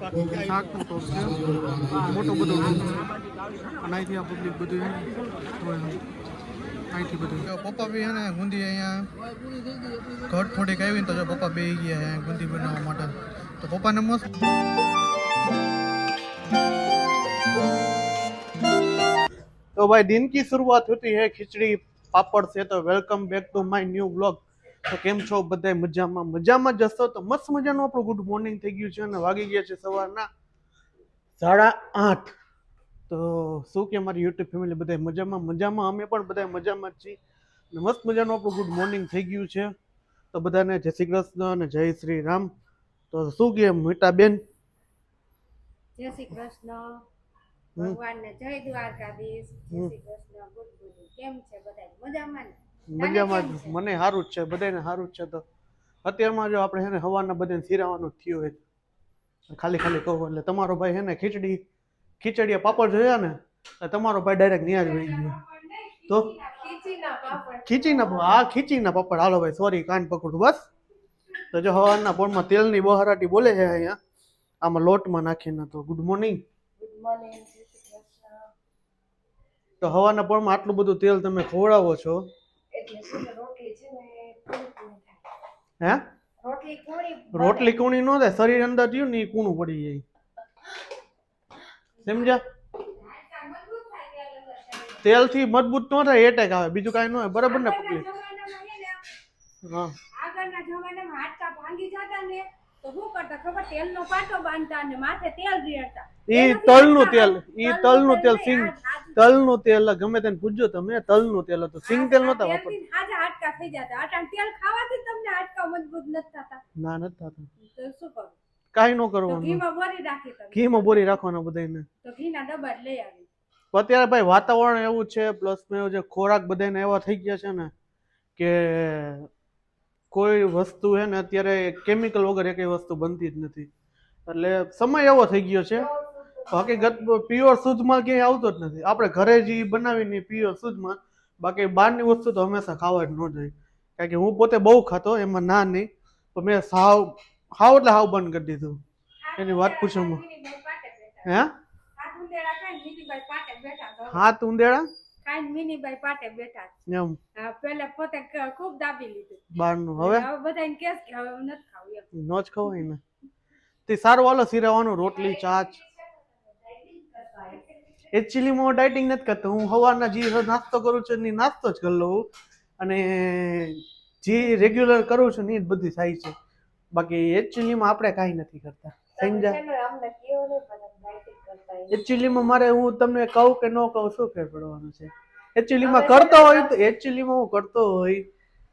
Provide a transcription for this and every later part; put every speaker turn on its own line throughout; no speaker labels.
શાકનું ટોપ છે મોટું બધું ટોપ છે અને અહીંથી આ પબ્લિક બધું હોય અહીંથી બધું જો પપ્પા બી હે ને ગુંદી અહીંયા ઘર થોડીક આવી ને તો જો પપ્પા બે ગયા અહીંયા ગુંદી બનાવવા માટે તો પપ્પાને મસ્ત तो भाई दिन की शुरुआत होती है खिचड़ी पापड़ से तो welcome back to my new blog તો કેમ છો બધાય મજામાં? મજામાં જ હશો તો મસ્ત મજાનું આપણું ગુડ મોર્નિંગ થઈ ગયું છે અને વાગી ગયા છે સવારના સાડા આઠ. તો શું કે મારી યુટ્યુબ ફેમિલી બધા મજામાં? મજામાં? અમે પણ બધા મજામાં જ છીએ. અને મસ્ત મજાનું આપણું ગુડ મોર્નિંગ થઈ ગયું છે. તો બધાને જય શ્રી કૃષ્ણ અને જય શ્રી રામ. તો શું કે મીટા બેન
જય શ્રી કૃષ્ણ. ભગવાનને જય દ્વારકાધીશ. જય શ્રી કૃષ્ણ. ગુડ ગુડ કેમ છે બધા મજામાં ને?
મજામાં મને સારું જ છે બધાને સારું જ છે તો. અત્યારમાં જો આપણે એને હવાના બધાને જ થયું હોય. ખાલી ખાલી કહું એટલે તમારો ભાઈ હેને ખીચડી ખીચડીયા પાપડ જોયા ને તો તમારો ભાઈ ડાયરેક્ટ ન્યાજ વહી ગયો. તો?
ખીચીના
હા ખીચીના પાપડ. હાલો ભાઈ સોરી કાન પકડું બસ. તો જો હવાના પોળમાં તેલની બહારાટી બોલે છે અહીંયા. આમાં લોટમાં નાખીને તો ગુડ મોર્નિંગ તો હવાના પોળમાં આટલું બધું તેલ તમે ખવડાવો છો.
એટલે રોટલી છે ને
હે?
રોટલી કૂણી
રોટલી કૂણી નો થાય શરીર અંદર થયું ને એ કૂણું પડી જાય. સમજ્યા? તેલથી મજબૂત ન થાય એટેક આવે. બીજું કાંઈ ન હોય બરાબર ને પકડી હા.
આગળના જમાનામાં હાડકા ભાંગી જતા ને તો શું કરતા ખબર? તેલનો પાટો બાંધતા ને માથે તેલ રેડતા.
ઈ
એનાથી
તલનું તેલ એ તલનું તેલ સિંગ. તલનું તેલ ગમે તેને પૂછજો તમે તલનું તેલ હતું. સિંગ તેલ નતા વાપરતા.
આજે હાડકા થઈ જતા. આટા તેલ ખાવાથી તમને હાડકા મજબૂત નથી થતા.
ના નથી થતા.
તો શું કરું?
કાંઈ ન કરવાનું.
ઘીમાં બોરી રાખી તમે.
ઘીમાં બોરી રાખવાના બધાને
તો ઘીના ડબ્બા લઈ આવી.
અત્યારે ભાઈ વાતાવરણ એવું છે પ્લસ મેં જે ખોરાક બધાને એવા થઈ ગયા છે ને કે કોઈ વસ્તુ છે ને અત્યારે કેમિકલ વગર એકય વસ્તુ બનતી જ નથી. એટલે સમય એવો થઈ ગયો છે. હકીકત પ્યોર શુદ્ધમાં ક્યાંય આવતો જ નથી. આપણે ઘરે જે બનાવીને પ્યોર શુદ્ધમાં. બાકી બહારની વસ્તુ તો હંમેશા ખાવા જ ન જોઈએ. કારણ કે હું પોતે બહુ ખાતો એમાં ના નહીં. તો મેં સાવ હાવ એટલે હાવ બંધ કરી દીધું. એની વાત પૂછો. હે?
હાથ ઉંદેડા ખાઈને મીનીબાઈ પાટે બેઠા
એમ.
પોતે ખૂબ દાબી લીધું
બહારનું. હવે?
હવે બધાને કેસ કે હવે નથી ખાવું એમ.
ન જ ખવાય ને તે સારું હાલો સિરાવાનું રોટલી ચાચ એકચ્યુઅલી હું ડાયટિંગ નથી કરતો. હું સવારના જે નાસ્તો કરું છું એની નાસ્તો જ કરી લઉં. અને જે રેગ્યુલર કરું છું ને એ જ બધી થાય છે. બાકી એકચ્યુઅલીમાં આપણે કાંઈ નથી કરતા. સમજ્યા. એકચ્યુઅલીમાં મારે હું તમને કહું કે ન કહું શું ફેર પડવાનું છે? એકચ્યુઅલીમાં કરતો હોય તો એકચ્યુઅલીમાં હું કરતો હોય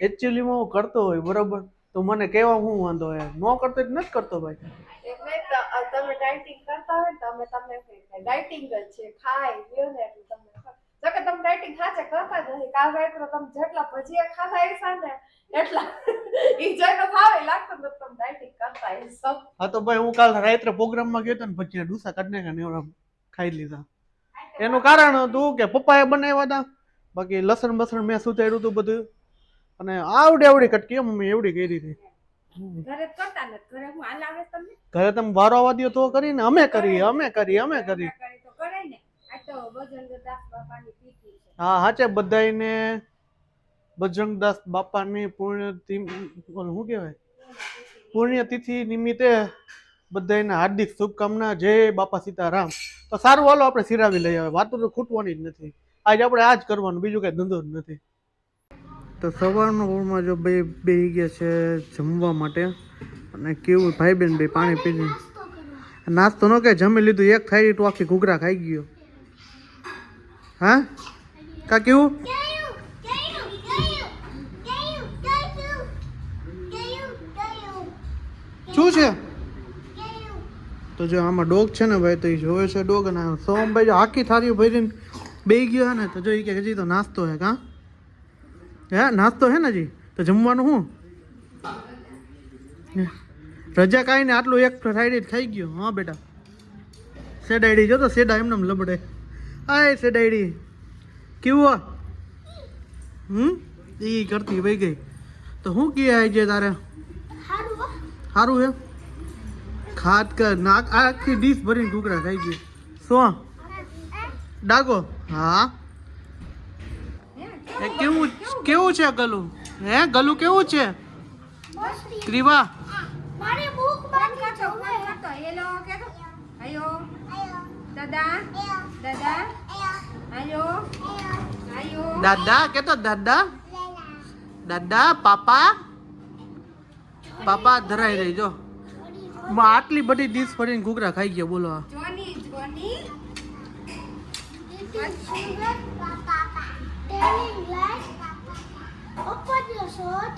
એકચ્યુઅલીમાં હું કરતો હોય બરોબર? તો મને કહેવા હું વાંધો હોય? ન કરતો જ નથી કરતો ભાઈ.
તમે ડાયટિંગ કરતા હોય તો અમે તમને ડાયટિંગ જ છે, ખાય લ્યો ને એટલે તમને જો કે તમે ડાયટિંગ સાચે કરતા જ નથી. કાલ રાત્રે તમે જેટલા ભજીયા ખાધા હશા ને એટલા ઈ જોઈને ભાવે લાગતું નથી તમે ડાયટિંગ કરતા હશો
હા તો ભાઈ, હું કાલ રાત્રે પ્રોગ્રામમાં ગયો તો ને, ભજીયા ડૂસા કાઢી નાખ્યા ને ખાઈ લીધા. એનું કારણ હતું કે પપ્પાએ બનાવ્યા હતા. બાકી લસણ બસણ મેં સુધાર્યું હતું બધું. અને આવડી આવડી કટકી મમ્મી, એવડી કરી હતી.
ઘરે કરતા નથી ઘરે હું હાલ તમને?
ઘરે તમે વારો આવવા દો તો કરીને અમે કરી અમે કરી અમે કરી
કરી તો કરાય ને. આ તો બજરંગદાસ બાપાની તિથિ છે.
હા હાચે બધાયને બજરંગદાસ બાપાની પુણ્યતિ શું કહેવાય? પુણ્યતિથિ નિમિત્તે બધાને હાર્દિક શુભકામના જય બાપા સીતારામ. તો સારું હાલો આપણે સિરાવી લઈએ. હવે વાતો તો ખૂટવાની જ નથી. આજે આપણે આ જ કરવાનું બીજું કઈ ધંધો જ નથી. તો સવારના ઓળમાં જો બે બે ગયા છે જમવા માટે. અને કેવું ભાઈ બેન બે પાણી પીને. નાસ્તો ન કે જમી લીધું, એક થાળી તો આખી ઘૂઘરા ખાઈ ગયો. હા? કા કેવું? શું છે? તો જો આમાં ડોગ છે ને ભાઈ, તો એ જોવે છે ડોગ અને સોમભાઈ જો આખી થાળી ભરીને બે ગયો ને, તો જો એ કે હજી તો નાસ્તો હે કા? હે નાસ્તો હે ને હજી? તો જમવાનું શું હે. રજા કાંઈ ને આટલું એક સાઈડ થઈ ગયો. હા બેટા. સેડાઈડી જો તો સેડા એમને એમ લબડે. આય સેડાઈડી કેવું હમ? એ કરતી ભાઈ ગઈ. તો હું કહે જાય તારે? સારું હે. ખાત કર. નાક આખી ડીશ ભરીને ઘૂઘરા ખાઈ ગઈ. શું? ડાગો હા. એ કેવું કેવું છે ગલું? હે ગલું કેવું છે. ક્રીવા?
મારે ભૂખ બંધ હવે.
હેલો કેતો આયો.
આયો,
દાદા? દાદા?
આયો,
આયો.
દાદા
કે
તો કેતો દાદા? દાદા પાપા? પાપા ધરાઈ રહી જો. માં આટલી બધી ડીશ ફરીને ઘૂઘરા ખાઈ ગયા બોલો. આ.
જોની. જોની.
Lies, papa. Open your shirt.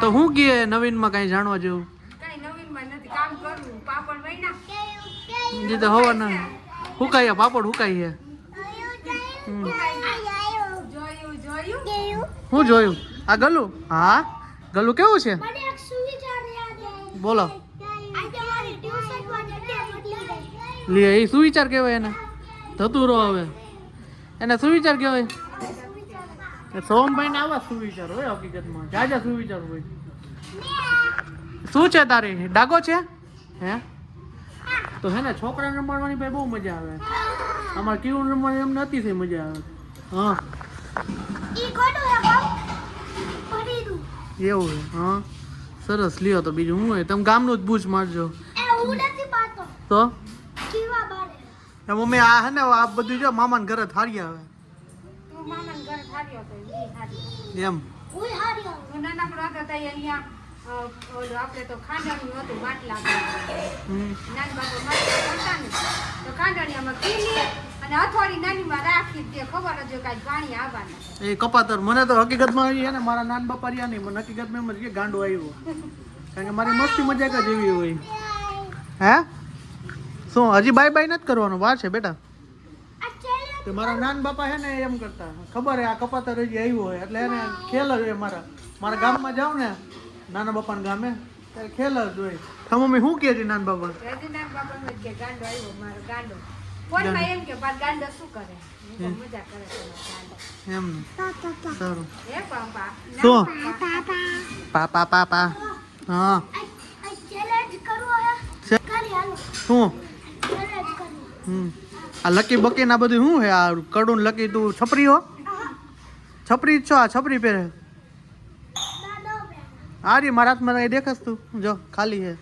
તો હું કહે નવીનમાં કઈ જાણવા જેવું
કઈ નવીન નથી કામ કરવું પાપડ વૈના.
જે તો પાપડ.
Ayo.
જોયું જોયું
હું જોયું આ ગલું હા ગલું કેવું છે. બોલો
આજે મારી ટ્યુશનમાં જગ્યા બદલી ગઈ.
લે એ સુવિચાર કહેવાય એને. થતું રહો હવે. એને સુવિચાર કહેવાય. એ સોમભાઈ ને આવા સુવિચાર હોય હકીકતમાં. જાજા સુવિચાર હોય. શું છે તારી? ડાગો છે? હે? તો હે ને છોકરાને રમાડવાની ભાઈ બહુ મજા આવે. અમારે કીવું રમવાની એમને નથી થઈ મજા આવે. હા.
ઈ હે
એવું હા સરસ લ્યો તો બીજું શું હોય? તમે ગામનું જ બૂચ મારજો.
હું.
તો? મમ્મી આ હે ને આ બધું જો મામાને ઘરે થારી આવે
તું મામાને ઘરે થાળી તો
એમ.
આપણે તો ખાંડણિયું હતું બાટલા તો. ખાંડણિયામાં પીલી અને હથોડી નાનીમાં રાખી દે ખબર જ કાંઈ પાણી આવવાના.
એ કપાતર મને તો હકીકતમાં આવી ને મારા નાન બપારિયા નહીં મને હકીકતમાં એમ જ કે ગાંડો આવ્યો. કારણ કે મારી મસ્તી મજાક જ એવી હોય. હે? શું હજી બાય બાય નથી કરવાનું? વાર છે બેટા.
આ
મારા નાન બાપા હે ને એમ કરતા. ખબર હે આ કપાતર હજી આવ્યો હોય. એટલે એને ખેલ જ હોય મારા. મારા ગામમાં જાઉં ને નાના બાપાના ગામે ત્યારે ખેલ જ હોય. હા મમ્મી શું કહે છે નાન બાપા
પાપા.
પાપા?
હા. છે- શું? આ લકી બકી ના બધું શું હે આ કડું લકી તું છપરી હો. છપરી છો? આ છપરી પહેરે. આ રી મારા હાથમાં કઈ દેખાસ તું. જો, ખાલી હે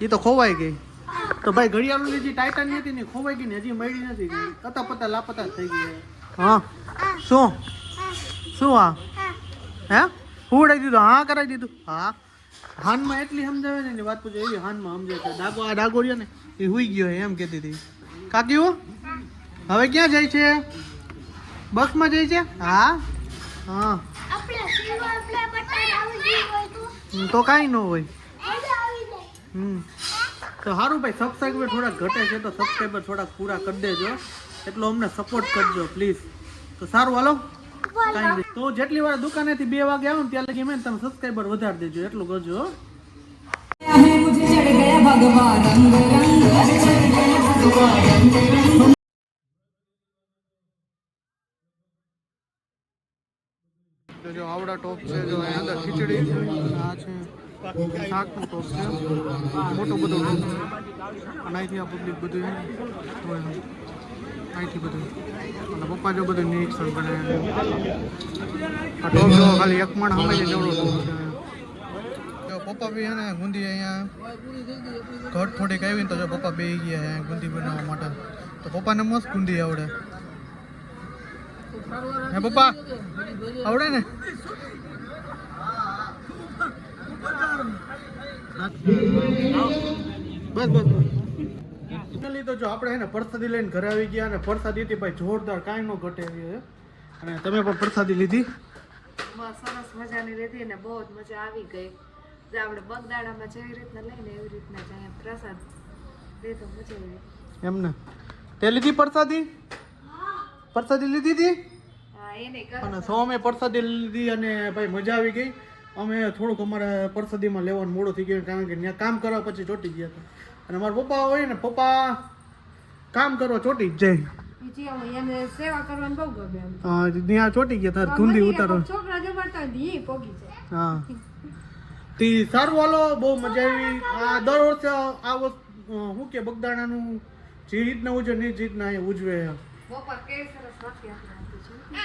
એ
તો ખોવાઈ ગઈ. તો ભાઈ ઘડિયાળની જે ટાઇટન હતી ને ખોવાઈ ગઈ ને હજી મળી નથી કતા પતા લાપતા થઈ ગઈ હા. શું? શું આ? હે? ઉડાઈ દીધું. હા કરાવી દીધું. હા. હાનમાં એટલી સમજાવે ને એની વાત પૂછે એવી હાનમાં સમજે છે. ડાગો આ ડાગો રહ્યો ને એ હુઈ ગયો એમ કહેતી હતી. કાકીઓ હવે ક્યાં જાય છે? બસમાં જાય છે? હા? હા.
તો.
કાંઈ ન હોય. હમ. તો સારું ભાઈ સબસ્ક્રાઈબર થોડા ઘટે છે તો સબસ્ક્રાઈબર થોડા પૂરા કરી દેજો. એટલો અમને સપોર્ટ કરજો પ્લીઝ તો સારું હાલો. તો જેટલી વાર દુકાનેથી બે વાગે આવો ને ત્યાં લગી મેં તમે સબસ્ક્રાઈબર વધારી દેજો એટલું કરજો જો આવડા ટોપ છે જો અહીંયા અંદર ખીચડી આ છે શાકનું ટોપ છે મોટો બધો ટોપ છે અને અહીંથી આ પબ્લિક બધું અહીંથી બધું. અને પપ્પા જો બધું નિરીક્ષણ કરે આ ટોપ જો ખાલી એક મણ સમય જેવડો ટોપ પપ્પા બી ને ગુંદી અહીંયા. ઘટ થોડીક આવી ને તો જો પપ્પા બે ગયા અહીંયા ગુંદી બનાવવા માટે. તો પપ્પાને મસ્ત ગુંદી આવડે. હે પપ્પા આવડે ને? બસ બસ. ફાઇનલી તો જો આપણે એને પરસાદી લઈને ઘરે આવી ગયા અને પરસાદી હતી ભાઈ જોરદાર કાંઈ ન ઘટે એવી અને તમે પણ પ્રસાદી લીધી?
સરસ મજાની લીધી ને બહુ જ મજા આવી ગઈ.
આપણે બગદાણામાં જેવી રીતના લઈને એવી રીતના જ અહીંયા પ્રસાદ દે મજા આવી
એમને. તે લીધી પ્રસાદી? પ્રસાદી લીધી હતી? અને સૌમે પ્રસાદી લીધી અને ભાઈ મજા આવી ગઈ. અમે થોડુંક અમારે પરસાદીમાં લેવાનું મોડું થઈ ગયું કારણ કે ત્યાં કામ કરવા પછી ચોટી ગયા હતા. અને મારા પપ્પા હોય ને પપ્પા કામ કરો ચોટી જ જાય. ચોટી ગયા તાર ધૂંધી ઉતારો
છોકરા જમાડતા હોય ને ઈ પોગી જાય.
હા. તે સારું હાલો બહુ મજા આવી. આ દર વર્ષે આ વસ્તુ શું કે બગદાણાનું જે રીતના ઉજવે ને જ રીતના અહીંયા ઉજવે.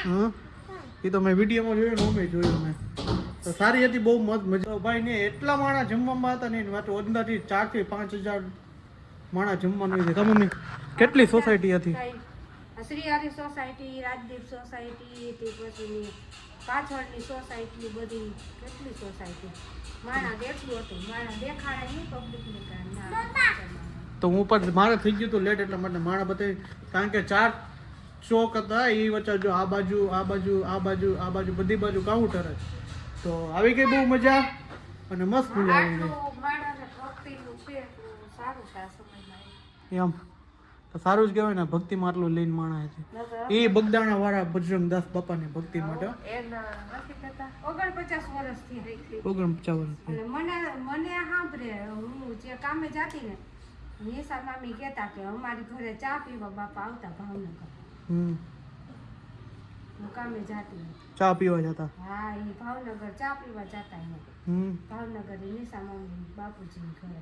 હા? એ તો મેં વિડીયોમાં જોયું ને અમે જોયું મેં તો સારી હતી બહુ મજા ભાઈ ને એટલા માણસ જમવામાં હતા ને માત્ર અંદાજથી ચારથી પાંચ હજાર માણસ જમવાનું છે. તમે મમ્મી કેટલી સોસાયટી હતી?
શ્રી હરિ સોસાયટી રાજદીપ સોસાયટી તે પછી પાછળની સોસાયટી બધી કેટલી સોસાયટી માણા દેખલું હતું માણા દેખાડા નહીં પબ્લિકને
તો હું પણ મારે થઈ ગયું હતું લેટ એટલા માટે માણા બતાવી કારણ કે ચાર ચોક હતા એ વચ્ચે જો આ બાજુ આ બાજુ આ બાજુ આ બાજુ બધી બાજુ કાઉન્ટર જ. તો આવી ગઈ બહુ મજા અને મસ્ત મજા આવી ગઈ. એમ. તો સારું જ કહેવાય ને ભક્તિમાં આટલું લઈને માણસ છે. એ બગદાણા વાળા બજરંગ દાસ બાપાની ભક્તિ માટે.
ઓગણપચાસ વર્ષથી
ઓગણપચાસ વર્ષ
મને મને સાંભળે હું જે કામે જાતી ને નિશા મામી કહેતા કે અમારી ઘરે ચા પીવા બાપા આવતા ભાવનગર.
હમ.
હું કામે જાતી
ચા પીવા જતા?
હા એ ભાવનગર ચા પીવા જતા
હમ.
ભાવનગર એ નિશા બાપુજી ઘરે.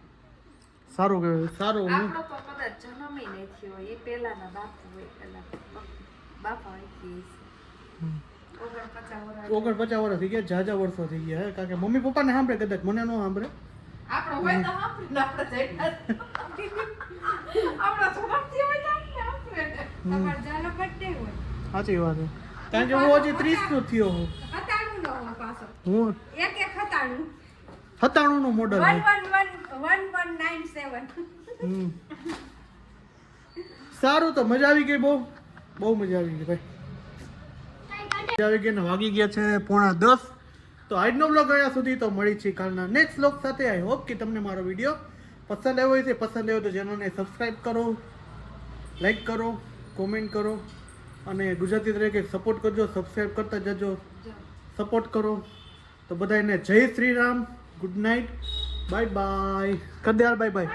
સારું કહેવાય સારું હું
આપણો તો કદાચ જન્મ નહીં થયો એ પહેલાના બાપુ હોય પેલા બાપા હોય કે. ઓગણપચાસ વર્ષ.
થઈ ગયા જાજા વર્ષો થઈ ગયા કારણ કે મમ્મી પપ્પાને સાંભળે કદાચ મને ન સાંભળે.
આપણો હોય તો આપણે આપણે જઈને આપણા હોય તો આપણે આપણે
તમારે બર્થડે હોય.
સાચી વાત છે. કારણ કે હું હજી ત્રીસ નો થયો હું. હું
એક એક હતાણું.
હતાણું નું model
one one one one one nine seven.
Hmm. સારું તો મજા આવી ગઈ બહુ. બહુ મજા આવી ગઈ ભાઈ. મજા આવી ગઈ ને વાગી ગયા છે પોણા દસ. તો આજનો બ્લોગ અહીંયા સુધી તો મળી છે. કાલના નેક્સ્ટ બ્લોગ સાથે આઈ હોપ કે તમને મારો વીડિયો પસંદ આવ્યો હોય છે પસંદ આવ્યો તો ચેનલને સબસ્ક્રાઈબ કરો. લાઈક કરો કોમેન્ટ કરો. અને ગુજરાતી તરીકે સપોર્ટ કરજો સબસ્ક્રાઈબ કરતા જજો. સપોર્ટ કરો. તો બધાને જય Shri Ram. Good night bye bye કદ્યાર bye by